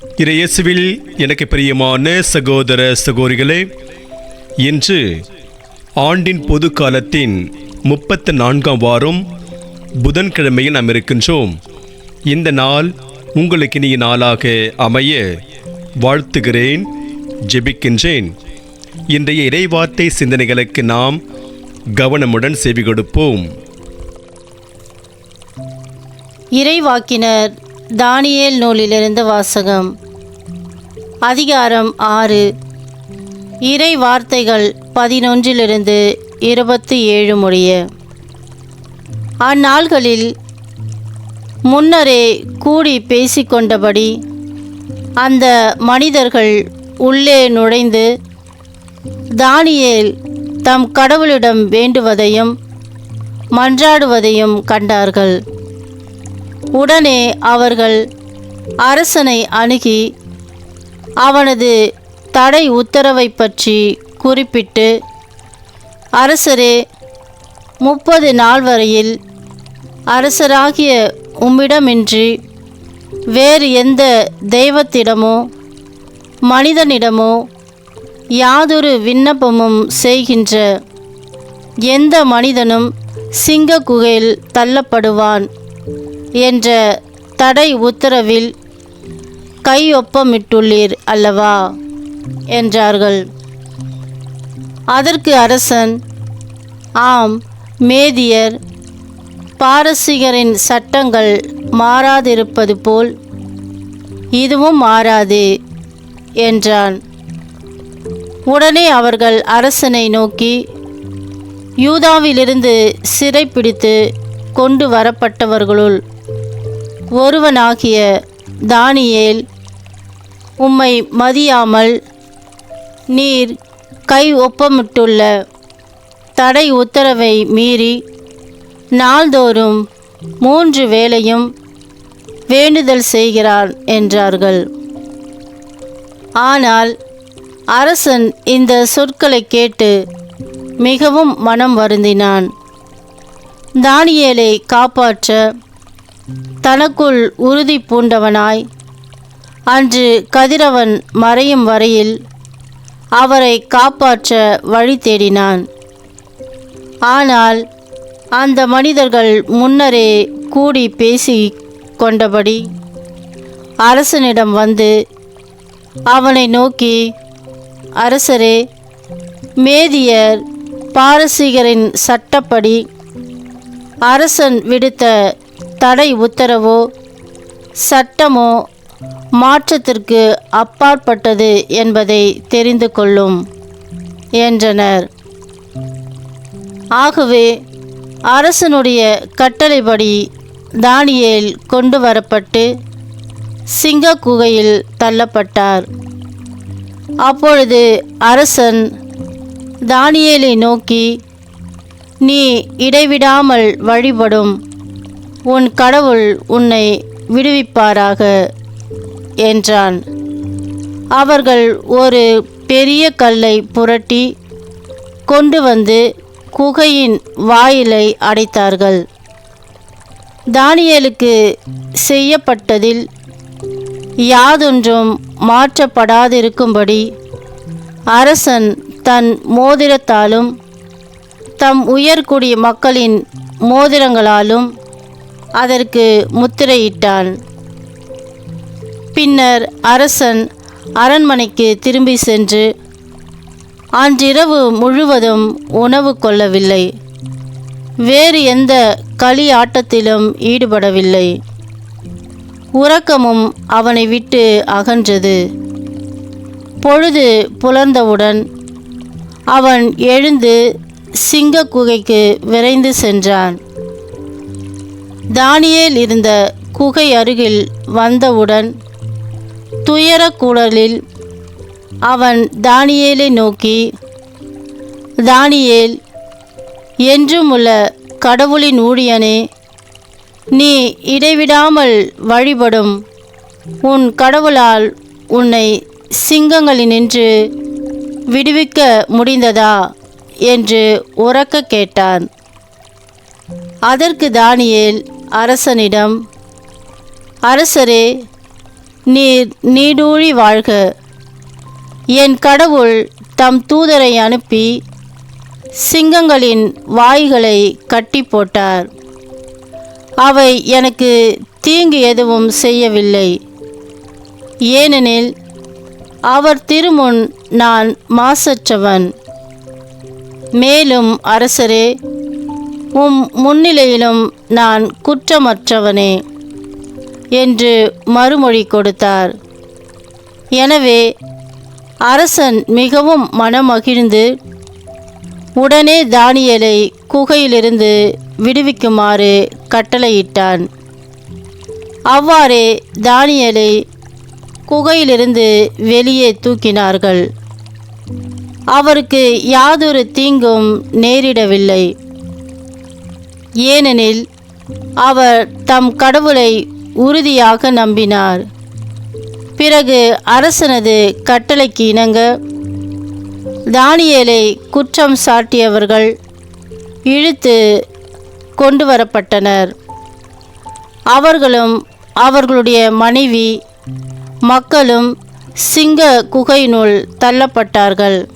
இறையேசுவில் எனக்கு பிரியமான சகோதர சகோதரிகளே இன்று ஆண்டின் பொது காலத்தின் முப்பத்து நான்காம் வாரம் புதன்கிழமையில் நாம் இருக்கின்றோம். இந்த நாள் உங்களுக்கு இனிய நாளாக அமைய வாழ்த்துகிறேன் ஜெபிக்கின்றேன். இன்றைய இறைவார்த்தை சிந்தனைகளுக்கு நாம் கவனமுடன் செவி கொடுப்போம் இறைவாக்கினர் தானியேல் நூலிலிருந்து வாசகம். அதிகாரம் ஆறு. இறை வார்த்தைகள் பதினொன்றிலிருந்து இருபத்தி ஏழு முடிய. அந்நாள்களில் முன்னரே கூடி பேசிக்கொண்டபடி அந்த மனிதர்கள் உள்ளே நுழைந்து தானியேல் தம் கடவுளிடம் வேண்டுவதையும் மன்றாடுவதையும் கண்டார்கள். உடனே அவர்கள் அரசனை அணுகி அவனது தடை உத்தரவை பற்றி குறிப்பிட்டு அரசரே முப்பது நாள் வரையில் அரசராகிய உம்மிடமின்றி வேறு எந்த தெய்வத்திடமோ மனிதனிடமோ யாதொரு விண்ணப்பமும் செய்கின்ற எந்த மனிதனும் சிங்க குகையில் தள்ளப்படுவான். என்ற தடை உத்தரவில் கையொப்பமிட்டுள்ளீர் அல்லவா? என்றார்கள். அதற்கு அரசன் ஆம் மேதியர் பாரசீகரின் சட்டங்கள் மாறாதிருப்பது போல் இதுவும் மாறாது என்றான். உடனே அவர்கள் அரசனை நோக்கி யூதாவிலிருந்து சிறைப்பிடித்து கொண்டு வரப்பட்டவர்களுள் ஒருவனாகிய தானியேல் உம்மை மதியாமல் நீர் கை ஒப்பமிட்டுள்ள தடை உத்தரவை மீறி நாள்தோறும் மூன்று வேளையும் வேண்டுதல் செய்கிறான் என்றார்கள். ஆனால் அரசன் இந்த சொற்களை கேட்டு மிகவும் மனம் வருந்தினான். தானியேலை காப்பாற்ற தனக்குள் உறுதி பூண்டவனாய். அன்று கதிரவன் மறையும் வரையில் அவரை காப்பாற்ற வழி தேடினான். ஆனால் அந்த மனிதர்கள் முன்னரே கூடி பேசி கொண்டபடி அரசனிடம் வந்து அவனை நோக்கி அரசரே மேதியர் பாரசீகரின் சட்டப்படி அரசன் விடுத்த தடை உத்தரவோ சட்டமோ மாற்றத்திற்கு அப்பாற்பட்டது என்பதை தெரிந்து கொள்ளும் என்றனர். ஆகவே அரசனுடைய கட்டளைப்படி தானியேல் கொண்டு வரப்பட்டு சிங்க குகையில் தள்ளப்பட்டார். அப்பொழுது அரசன் தானியேலை நோக்கி நீ இடைவிடாமல் வழிபடும் உன் கடவுள் உன்னை விடுவிப்பாராக என்றான். அவர்கள் ஒரு பெரிய கல்லை புரட்டி கொண்டு வந்து குகையின் வாயிலை அடைத்தார்கள். தானியலுக்கு செய்யப்பட்டதில் யாதொன்றும் மாற்றப்படாதிருக்கும்படி அரசன் தன் மோதிரத்தாலும் தம் உயர்குடி மக்களின் மோதிரங்களாலும் அதற்கு முத்திரையிட்டான் பின்னர் அரசன் அரண்மனைக்கு திரும்பி சென்று அன்றிரவு முழுவதும் உணவு கொள்ளவில்லை. வேறு எந்த களி ஆட்டத்திலும் ஈடுபடவில்லை. உறக்கமும் அவனை விட்டு அகன்றது. பொழுது புலர்ந்தவுடன் அவன் எழுந்து சிங்க குகைக்கு விரைந்து சென்றான். தானியேல் இருந்த குகை அருகில் வந்தவுடன் துயரக் குரலில் அவன் தானியேலை நோக்கி தானியேல் என்றும் உள்ள கடவுளின் ஊழியனே நீ இடைவிடாமல் வழிபடும் உன் கடவுளால் உன்னை சிங்கங்களினின்று விடுவிக்க முடிந்ததா? என்று உறக்க கேட்டான். அதற்கு தானியேல் அரசனிடம் அரசரே நீர் நீடூழி வாழ்க. என் கடவுள் தம் தூதரை அனுப்பி சிங்கங்களின் வாய்களை கட்டி போட்டார். அவை எனக்கு தீங்கு எதுவும் செய்யவில்லை. ஏனெனில் அவர் திருமுன் நான் மாசற்றவன். மேலும் அரசரே உம் முன்னிலையிலும் நான் குற்றமற்றவனே என்று மறுமொழி கொடுத்தார். எனவே அரசன் மிகவும் மனமகிழ்ந்து உடனே தானியலை குகையிலிருந்து விடுவிக்குமாறு கட்டளையிட்டான். அவ்வாறே தானியலை குகையிலிருந்து வெளியே தூக்கினார்கள். அவருக்கு யாதொரு தீங்கும் நேரிடவில்லை. ஏனெனில் அவர் தம் கடவுளை உறுதியாக நம்பினார். பிறகு அரசனது கட்டளைக்கு இணங்க தானியலை குற்றம் சாட்டியவர்கள் இழுத்து கொண்டு வரப்பட்டனர் அவர்களும் அவர்களுடைய மனைவி மக்களும் சிங்க குகையினுள் தள்ளப்பட்டார்கள்.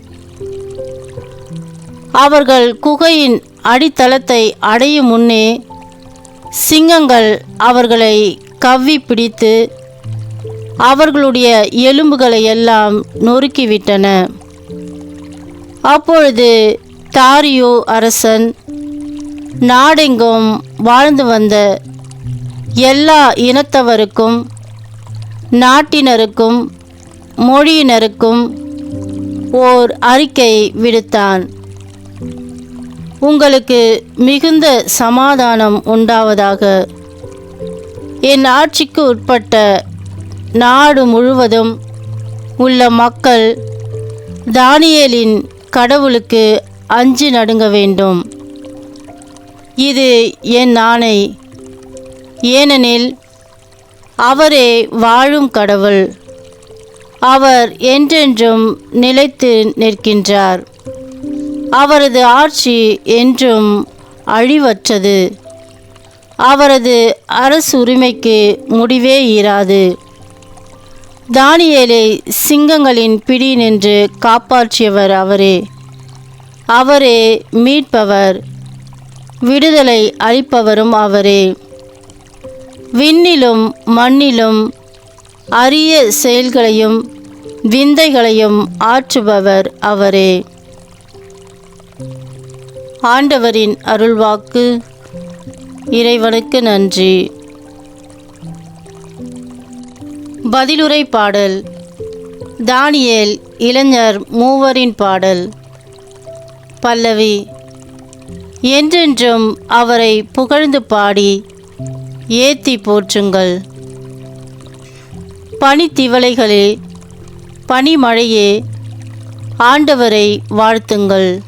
அவர்கள் குகையின் அடித்தளத்தை அடையும் முன்னே சிங்கங்கள் அவர்களை கவ்வி பிடித்து அவர்களுடைய எலும்புகளை எல்லாம் நொறுக்கிவிட்டன. அப்பொழுது தாரியோ அரசன் நாடெங்கும் வாழ்ந்து வந்த எல்லா இனத்தவருக்கும் நாட்டினருக்கும் மொழியினருக்கும் ஓர் அறிக்கை விடுத்தான். உங்களுக்கு மிகுந்த சமாதானம் உண்டாவதாக. என் ஆட்சிக்கு உட்பட்ட நாடு முழுவதும் உள்ள மக்கள் தானியலின் கடவுளுக்கு அஞ்சு நடுங்க வேண்டும். இது என் ஆணை. ஏனெனில் அவரே வாழும் கடவுள். அவர் என்றென்றும் நிலைத்து நிற்கின்றார். அவரது ஆட்சி என்றும் அழிவற்றது. அவரது அரசு உரிமைக்கு முடிவே இராது. தானியேலை சிங்கங்களின் பிடி நின்று காப்பாற்றியவர் அவரே. அவரே மீட்பவர். விடுதலை அளிப்பவரும் அவரே. விண்ணிலும் மண்ணிலும் அரிய செயல்களையும் விந்தைகளையும் ஆற்றுபவர் அவரே. ஆண்டவரின் அருள்வாக்கு. இறைவனுக்கு நன்றி. பதிலுரை பாடல். தானியேல் இளைஞர் மூவரின் பாடல். பல்லவி. என்றென்றும் அவரை புகழ்ந்து பாடி ஏத்தி போற்றுங்கள். பனித்திவளைகளே பனிமழையே ஆண்டவரை வாழ்த்துங்கள்.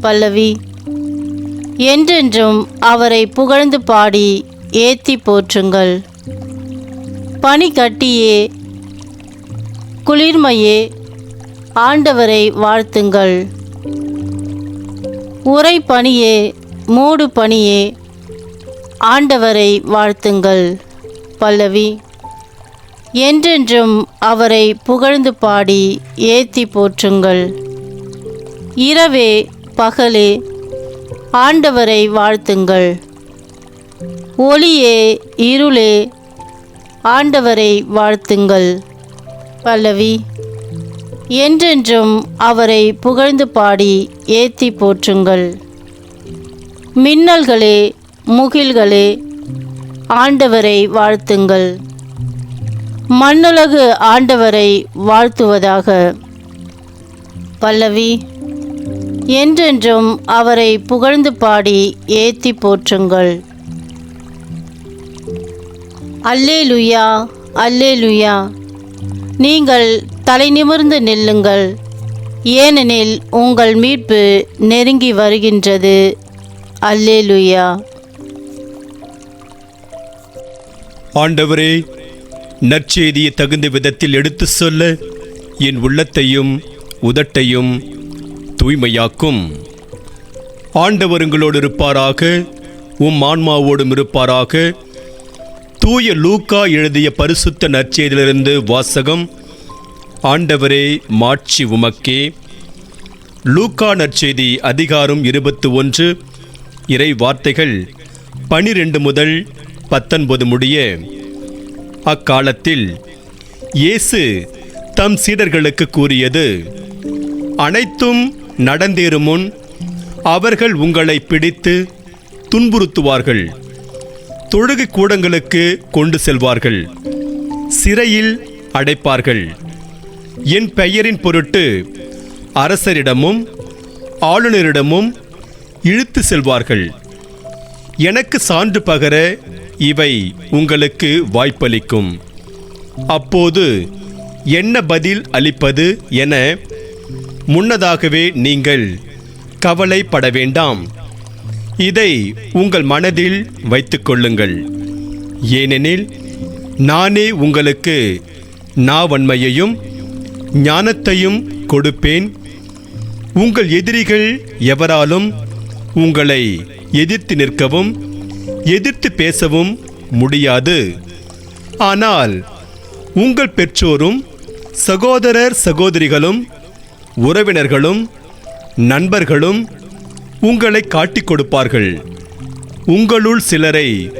பல்லவி. என்றென்றும் அவரை புகழ்ந்து பாடி ஏத்தி போற்றுங்கள். பனிக்கட்டியே குளிர்மையே ஆண்டவரை வாழ்த்துங்கள். உரை பணியே மூடு பணியே ஆண்டவரை வாழ்த்துங்கள் பல்லவி. என்றென்றும் அவரை புகழ்ந்து பாடி ஏத்தி போற்றுங்கள். இரவே பகலே ஆண்டவரை வாழ்த்துங்கள். ஒளியே இருளே ஆண்டவரை வாழ்த்துங்கள். பல்லவி என்றென்றும் அவரை புகழ்ந்து பாடி ஏத்தி போற்றுங்கள். மின்னல்களே முகில்களே ஆண்டவரை வாழ்த்துங்கள். மண்ணுலகு ஆண்டவரை வாழ்த்துவதாக. பல்லவி என்றென்றும் அவரை புகழ்ந்து பாடி ஏத்தி போற்றுங்கள். அல்லே லுயா அல்லே லுயா நீங்கள் தலை நிமிர்ந்து நில்லுங்கள். ஏனெனில் உங்கள் மீட்பு நெருங்கி வருகின்றது. அல்லே லுயா ஆண்டவரே நற்செய்தியை தகுந்த விதத்தில் எடுத்துச் சொல்ல என் உள்ளத்தையும் உதட்டையும் தூய்மையாக்கும். ஆண்டவருங்களோடு இருப்பாராக உம் ஆன்மாவோடும் இருப்பாராக. தூய லூக்கா எழுதிய பரிசுத்த நற்செய்தியிலிருந்து வாசகம் ஆண்டவரே மாட்சி உமக்கே. லூக்கா நற்செய்தி அதிகாரம் இருபத்து ஒன்று இறை வார்த்தைகள் பனிரெண்டு முதல் பத்தொன்பது முடிய. அக்காலத்தில் இயேசு தம் சீடர்களுக்கு கூறியது அனைத்தும் நடந்தேறும் முன் அவர்கள் உங்களை பிடித்து துன்புறுத்துவார்கள். தொழுகை கூடங்களுக்கு கொண்டு செல்வார்கள். சிறையில் அடைப்பார்கள். என் பெயரின் பொருட்டு அரசரிடமும் ஆளுநரிடமும் இழுத்து செல்வார்கள். எனக்கு சான்று பகர இவை உங்களுக்கு வாய்ப்பளிக்கும். அப்போது என்ன பதில் அளிப்பது என முன்னதாகவே நீங்கள் கவலைப்பட வேண்டாம் இதை உங்கள் மனதில் வைத்துக்கொள்ளுங்கள். ஏனெனில் நானே உங்களுக்கு நாவன்மையையும் ஞானத்தையும் கொடுப்பேன். உங்கள் எதிரிகள் எவராலும் உங்களை எதிர்த்து நிற்கவும் எதிர்த்து பேசவும் முடியாது. ஆனால் உங்கள் பெற்றோரும் சகோதரர் சகோதரிகளும் உறவினர்களும் நண்பர்களும் உங்களை காட்டிக் கொடுப்பார்கள். உங்களுள் சிலரை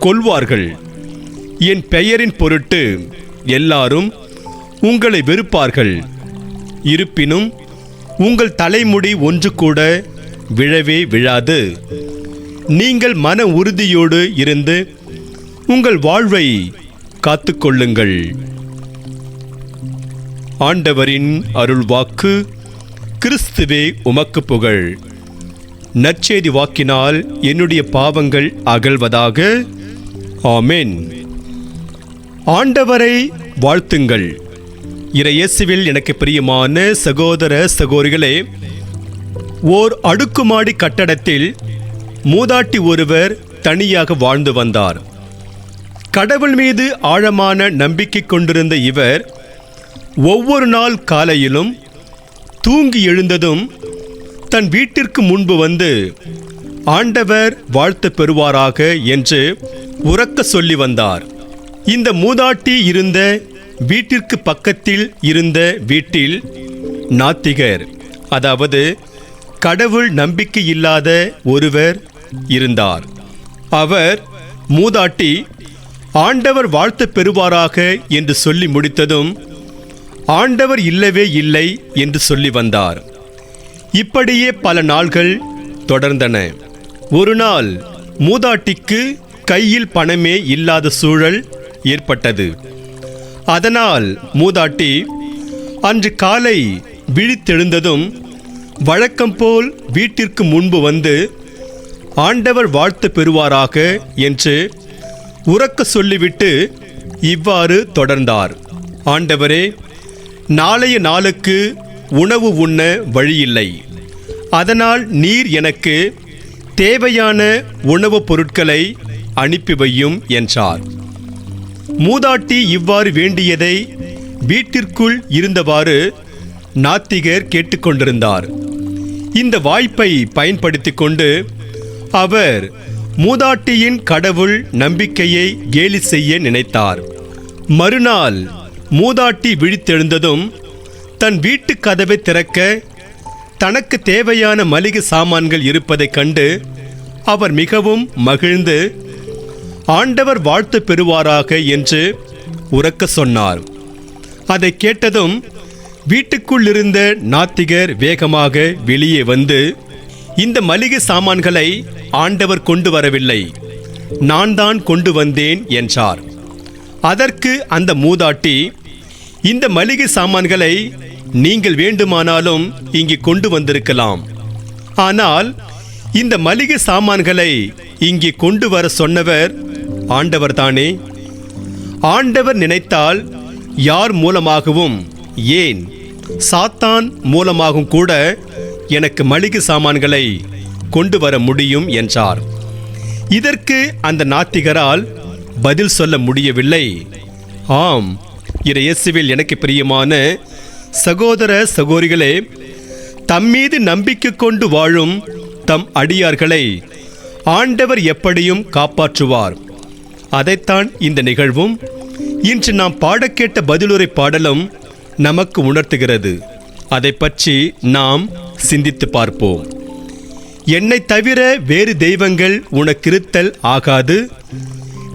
கொல்வார்கள். என் பெயரின் பொருட்டு எல்லாரும் உங்களை வெறுப்பார்கள். இருப்பினும் உங்கள் தலைமுடி ஒன்று கூட விழவே விழாது. நீங்கள் மன உறுதியோடு இருந்து உங்கள் வாழ்வை காத்துக்கொள்ளுங்கள் ஆண்டவரின் அருள்வாக்கு கிறிஸ்துவே உமக்கு புகழ். நற்செய்தி வாக்கினால் என்னுடைய பாவங்கள் அகழ்வதாக ஆமேன். ஆண்டவரை வாழ்த்துங்கள். இறையேசுவில் எனக்கு பிரியமான சகோதர சகோதரிகளே ஓர் அடுக்குமாடி கட்டடத்தில் மூதாட்டி ஒருவர் தனியாக வாழ்ந்து வந்தார். கடவுள் மீது ஆழமான நம்பிக்கை கொண்டிருந்த இவர் ஒவ்வொரு நாள் காலையிலும் தூங்கி எழுந்ததும் தன் வீட்டிற்கு முன்பு வந்து ஆண்டவர் வாழ்த்து பெறுவாராக என்று உறக்க சொல்லி வந்தார். இந்த மூதாட்டி இருந்த வீட்டிற்கு பக்கத்தில் இருந்த வீட்டில் நாத்திகர் அதாவது கடவுள் நம்பிக்கை இல்லாத ஒருவர் இருந்தார். அவர் மூதாட்டி ஆண்டவர் வாழ்த்து பெறுவாராக என்று சொல்லி முடித்ததும் ஆண்டவர் இல்லவே இல்லை என்று சொல்லி வந்தார். இப்படியே பல நாள்கள் தொடர்ந்தன. ஒரு நாள் மூதாட்டிக்கு கையில் பணமே இல்லாத சூழல் ஏற்பட்டது. அதனால் மூதாட்டி அன்று காலை விழித்தெழுந்ததும் வழக்கம் போல் வீட்டிற்கு முன்பு வந்து ஆண்டவர் வாழ்த்து பெறுவாராக என்று உறக்க சொல்லிவிட்டு இவ்வாறு தொடர்ந்தார். ஆண்டவரே நாளைய நாளுக்கு உணவு உண்ண வழியில்லை. அதனால் நீர் எனக்கு தேவையான உணவுப் பொருட்களை அனுப்பி வையும் என்றார். மூதாட்டி இவ்வாறு வேண்டியதை வீட்டிற்குள் இருந்தவாறு நாத்திகர் கேட்டுக்கொண்டிருந்தார். இந்த வாய்ப்பை பயன்படுத்தி கொண்டு அவர் மூதாட்டியின் கடவுள் நம்பிக்கையை கேலி செய்ய நினைத்தார். மறுநாள் மூதாட்டி விழித்தெழுந்ததும் தன் வீட்டு கதவை திறக்க தனக்கு தேவையான மளிகை சாமான்கள் இருப்பதைக் கண்டு அவர் மிகவும் மகிழ்ந்து ஆண்டவர் வாழ்த்து பெறுவாராக என்று உறக்க சொன்னார். அதை கேட்டதும் வீட்டுக்குள் இருந்த நாத்திகர் வேகமாக வெளியே வந்து இந்த மளிகை சாமான்களை ஆண்டவர் கொண்டு வரவில்லை. நான் தான் கொண்டு வந்தேன் என்றார். அதற்கு அந்த மூதாட்டி இந்த மளிகை சாமான்களை நீங்கள் வேண்டுமானாலும் இங்கே கொண்டு வந்திருக்கலாம். ஆனால் இந்த மளிகை சாமான்களை இங்கே கொண்டு வர சொன்னவர் ஆண்டவர் தானே ஆண்டவர் நினைத்தால் யார் மூலமாகவும் ஏன் சாத்தான் மூலமாகவும் கூட எனக்கு மளிகை சாமான்களை கொண்டு வர முடியும் என்றார். இதற்கு அந்த நாத்திகரால் பதில் சொல்ல முடியவில்லை. ஆம் இறையேசுவில் எனக்கு பிரியமான சகோதர சகோதரிகளே தம்மீது நம்பிக்கை கொண்டு வாழும் தம் அடியார்களை ஆண்டவர் எப்படியும் காப்பாற்றுவார். அதைத்தான் இந்த நிகழ்வும் இன்று நாம் பாடக்கேட்ட பதிலுரை பாடலும் நமக்கு உணர்த்துகிறது. அதை பற்றி நாம் சிந்தித்து பார்ப்போம். என்னை தவிர வேறு தெய்வங்கள் உனக்கிருத்தல் ஆகாது.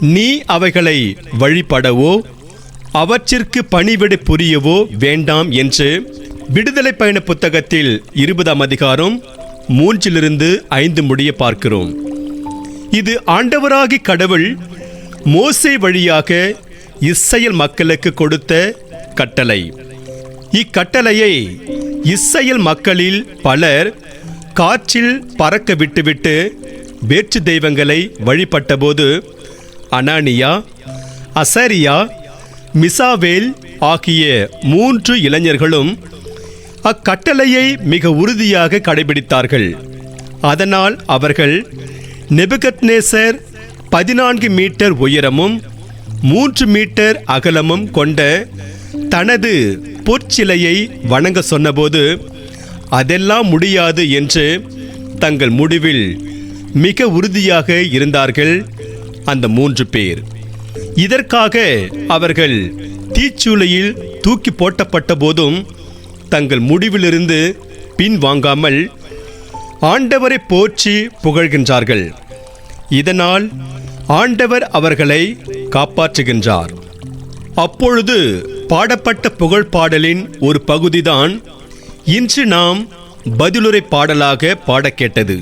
நீ அவைகளை வழிபடவோ அவற்றிற்கு பணிவிடை புரியவோ வேண்டாம் என்று விடுதலை பயண புத்தகத்தில் இருபதாம் அதிகாரம் மூன்றிலிருந்து ஐந்து முடிய பார்க்கிறோம். இது ஆண்டவராகி கடவுள் மோசை வழியாக இஸ்ரேல் மக்களுக்கு கொடுத்த கட்டளை. இக்கட்டளையை இஸ்ரேல் மக்களில் பலர் காற்றில் பறக்க விட்டுவிட்டு வேற்று தெய்வங்களை வழிபட்டபோது அனானியா அசரியா மிசாவேல் ஆகிய மூன்று இளைஞர்களும் அக்கட்டளையை மிக உறுதியாக கடைபிடித்தார்கள். அதனால் அவர்கள் நெபுகத்னேசர் பதினான்கு மீட்டர் உயரமும் மூன்று மீட்டர் அகலமும் கொண்ட தனது பொற்சிலையை வணங்க சொன்னபோது அதெல்லாம் முடியாது என்று தங்கள் முடிவில் மிக உறுதியாக இருந்தார்கள். அந்த மூன்று பேர். இதற்காக அவர்கள் தீச்சூளையில் தூக்கி போட்டப்பட்ட போதும் தங்கள் முடிவிலிருந்து பின்வாங்காமல் ஆண்டவரை போற்றி புகழ்கின்றார்கள். இதனால் ஆண்டவர் அவர்களை காப்பாற்றுகின்றார். அப்பொழுது பாடப்பட்ட புகழ் பாடலின் ஒரு பகுதிதான் இன்று நாம் பதிலுரை பாடலாக பாடக் கேட்டது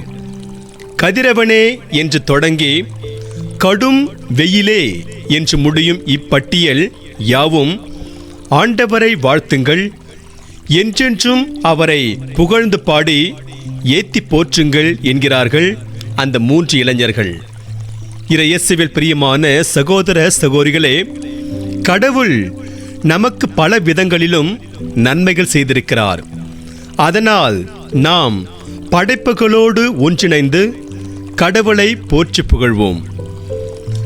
கதிரவனே என்று தொடங்கி கடும் வெயிலே என்று முடியும் இப்பட்டியல் யாவும் ஆண்டவரை வாழ்த்துங்கள் என்றென்றும் அவரை புகழ்ந்து பாடி ஏத்தி போற்றுங்கள் என்கிறார்கள் அந்த மூன்று இளைஞர்கள். இறையேசுவில் பிரியமான சகோதர சகோதரிகளே கடவுள் நமக்கு பல விதங்களிலும் நன்மைகள் செய்திருக்கிறார். அதனால் நாம் படைப்புகளோடு ஒன்றிணைந்து கடவுளை போற்றி புகழ்வோம்.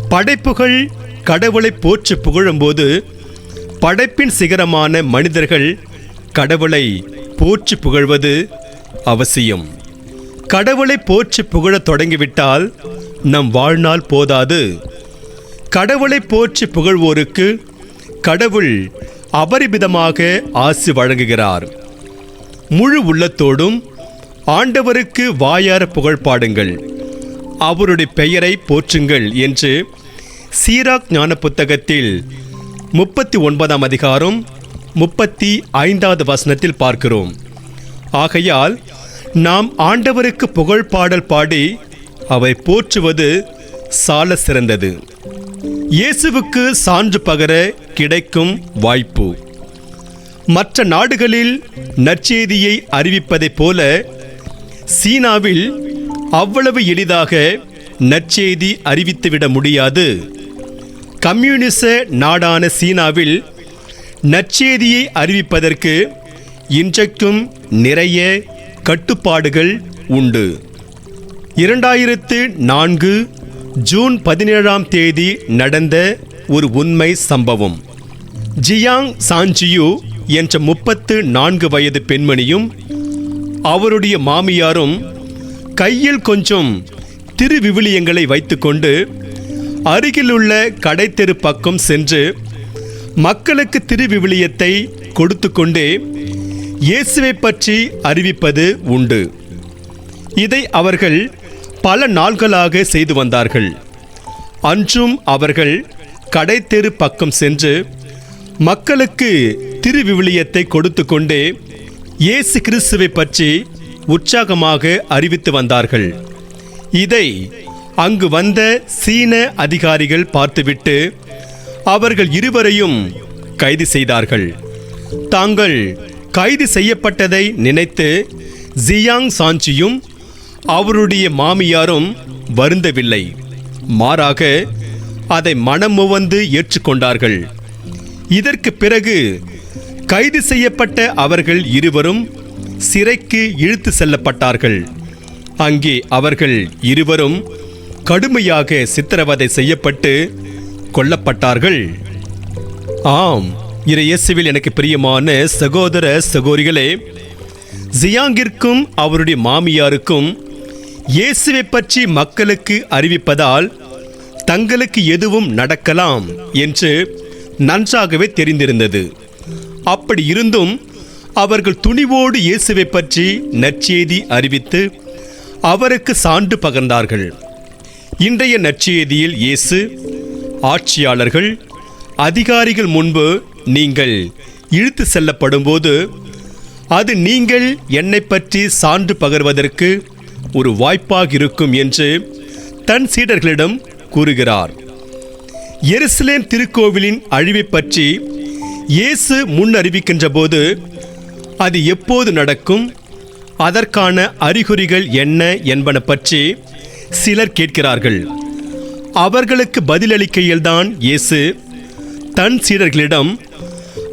படைப்புகள் கடவுளை போற்றி புகழும்போது படைப்பின் சிகரமான மனிதர்கள் கடவுளை போற்றி புகழ்வது அவசியம். கடவுளை போற்றி புகழத் தொடங்கிவிட்டால் நம் வாழ்நாள் போதாது. கடவுளை போற்றி புகழ்வோருக்கு கடவுள் அபரிமிதமாக ஆசி வழங்குகிறார். முழு உள்ளத்தோடும் ஆண்டவருக்கு வாயார புகழ் பாடுங்கள் அவருடைய பெயரை போற்றுங்கள் என்று சீராக் ஞான புத்தகத்தில் முப்பத்தி ஒன்பதாம் அதிகாரம் முப்பத்தி ஐந்தாவது வசனத்தில் பார்க்கிறோம். ஆகையால் நாம் ஆண்டவருக்கு புகழ் பாடல் பாடி அவரை போற்றுவது சால சிறந்தது. இயேசுவுக்கு சான்று பகர கிடைக்கும் வாய்ப்பு. மற்ற நாடுகளில் நற்செய்தியை அறிவிப்பதைப் போல சீனாவில் அவ்வளவு எளிதாக நற்செய்தி அறிவித்துவிட முடியாது. கம்யூனிச நாடான சீனாவில் நற்செய்தியை அறிவிப்பதற்கு இன்றைக்கும் நிறைய கட்டுப்பாடுகள் உண்டு. இரண்டாயிரத்து நான்கு ஜூன் பதினேழாம் தேதி நடந்த ஒரு உண்மை சம்பவம். ஜியாங் சாஞ்சியு என்ற முப்பத்து நான்கு வயது பெண்மணியும் அவருடைய மாமியாரும் கையில் கொஞ்சம் திருவிவிலியங்களை வைத்துக்கொண்டு அருகிலுள்ள கடைத்தெரு பக்கம் சென்று மக்களுக்கு திருவிவிலியத்தை கொடுத்து கொண்டே இயேசுவை பற்றி அறிவிப்பது உண்டு. இதை அவர்கள் பல நாள்களாக செய்து வந்தார்கள். அன்றும் அவர்கள் கடைத்தெரு பக்கம் சென்று மக்களுக்கு திருவிவிலியத்தை கொடுத்து கொண்டே இயேசு கிறிஸ்துவை பற்றி உற்சாகமாக அறிவித்து வந்தார்கள். இதை அங்கு வந்த சீன அதிகாரிகள் பார்த்துவிட்டு அவர்கள் இருவரையும் கைது செய்தார்கள். தாங்கள் கைது செய்யப்பட்டதை நினைத்து ஜியாங் சாஞ்சியும் அவருடைய மாமியாரும் வருந்தவில்லை. மாறாக அதை மனமுவந்து ஏற்றுக்கொண்டார்கள். இதற்கு பிறகு கைது செய்யப்பட்ட அவர்கள் இருவரும் சிறைக்கு இழுத்து செல்லப்பட்டார்கள். அங்கே அவர்கள் இருவரும் கடுமையாக சித்திரவதை செய்யப்பட்டு கொல்லப்பட்டார்கள். ஆம் இறையேசுவில் எனக்கு பிரியமான சகோதர சகோரிகளே ஜியாங்கிற்கும் அவருடைய மாமியாருக்கும் இயேசுவை பற்றி மக்களுக்கு அறிவிப்பதால் தங்களுக்கு எதுவும் நடக்கலாம் என்று நன்றாகவே தெரிந்திருந்தது. அப்படி இருந்தும் அவர்கள் துணிவோடு இயேசுவை பற்றி நற்செய்தி அறிவித்து அவருக்கு சான்று பகர்ந்தார்கள். இன்றைய நற்செய்தியில் இயேசு ஆட்சியாளர்கள் அதிகாரிகள் முன்பு நீங்கள் இழுத்து செல்லப்படும்போது அது நீங்கள் என்னை பற்றி சான்று பகர்வதற்கு ஒரு வாய்ப்பாக இருக்கும் என்று தன் சீடர்களிடம் கூறுகிறார். எருசலேம் திருக்கோவிலின் அழிவை பற்றி இயேசு முன் அறிவிக்கின்ற போது அது எப்போது நடக்கும்? அதற்கான அறிகுறிகள் என்ன என்பன பற்றி சிலர் கேட்கிறார்கள். அவர்களுக்கு பதிலளிக்கையில்தான் இயேசு தன் சீடர்களிடம்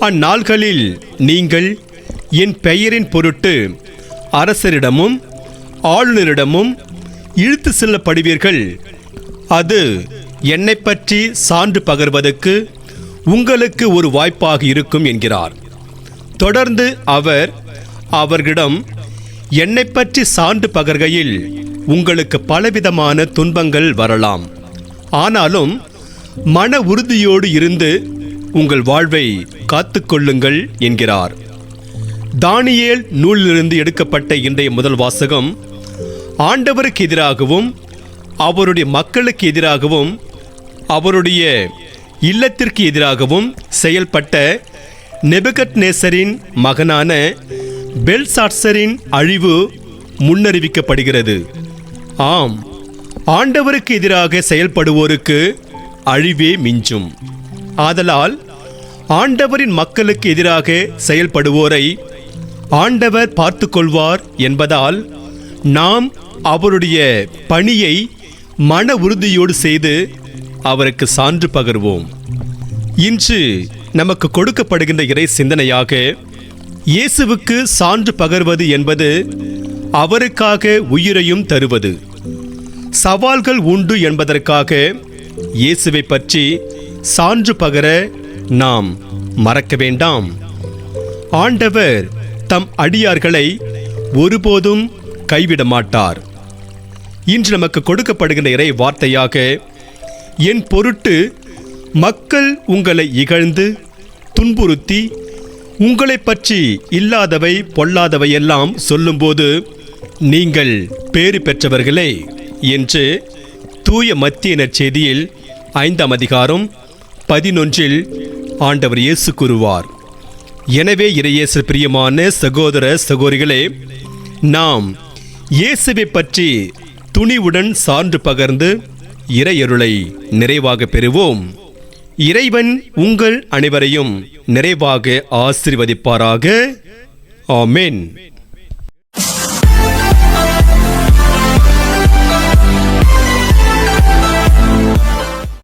அந்நாள்களில் நீங்கள் என் பெயரின் பொருட்டு அரசரிடமும் ஆளுநரிடமும் இழுத்து செல்லப்படுவீர்கள். அது என்னை பற்றி சான்று பகர்வதற்கு உங்களுக்கு ஒரு வாய்ப்பாக இருக்கும் என்கிறார். தொடர்ந்து அவர் அவர்களிடம் என்னை பற்றி சான்று பகர்கையில் உங்களுக்கு பலவிதமான துன்பங்கள் வரலாம். ஆனாலும் மன உறுதியோடு இருந்து உங்கள் வாழ்வை காத்துக்கொள்ளுங்கள் என்கிறார். தானியேல் நூலிலிருந்து எடுக்கப்பட்ட இன்றைய முதல் வாசகம் ஆண்டவருக்கு எதிராகவும் அவருடைய மக்களுக்கு எதிராகவும் அவருடைய இல்லத்திற்கு எதிராகவும் செயல்பட்ட நெபகட் நேசரின் மகனான பெல்சாட்சரின் அழிவு முன்னறிவிக்கப்படுகிறது. ஆம் ஆண்டவருக்கு எதிராக செயல்படுவோருக்கு அழிவே மிஞ்சும். ஆதலால் ஆண்டவரின் மக்களுக்கு எதிராக செயல்படுவோரை ஆண்டவர் பார்த்து கொள்வார் என்பதால் நாம் அவருடைய பணியை மன உறுதியோடு செய்து அவருக்கு சான்று பகர்வோம். இன்று நமக்கு கொடுக்கப்படுகின்ற இறை சிந்தனையாக இயேசுவுக்கு சான்று பகர்வது என்பது அவருக்காக உயிரையும் தருவது. சவால்கள் உண்டு என்பதற்காக இயேசுவை பற்றி சான்று பகர நாம் மறக்க வேண்டாம். ஆண்டவர் தம் அடியார்களை ஒருபோதும் கைவிட மாட்டார். இன்று நமக்கு கொடுக்கப்படுகின்ற இறை வார்த்தையாக என் பொருட்டு மக்கள் உங்களை இகழ்ந்து துன்புறுத்தி உங்களை பற்றி இல்லாதவை பொல்லாதவை எல்லாம் சொல்லும்போது நீங்கள் பேறு பெற்றவர்களே என்று தூய மத்திய செய்தியில் ஐந்தாம் அதிகாரம் பதினொன்றில் ஆண்டவர் இயேசு கூறுவார். எனவே இறையேசு பிரியமான சகோதர சகோதரிகளே நாம் இயேசுவை பற்றி துணிவுடன் சான்று பகர்ந்து இறையருளை நிறைவாக பெறுவோம். இறைவன் உங்கள் அனைவரையும் நிறைவாக ஆசிர்வதிப்பாராக. ஆமேன்.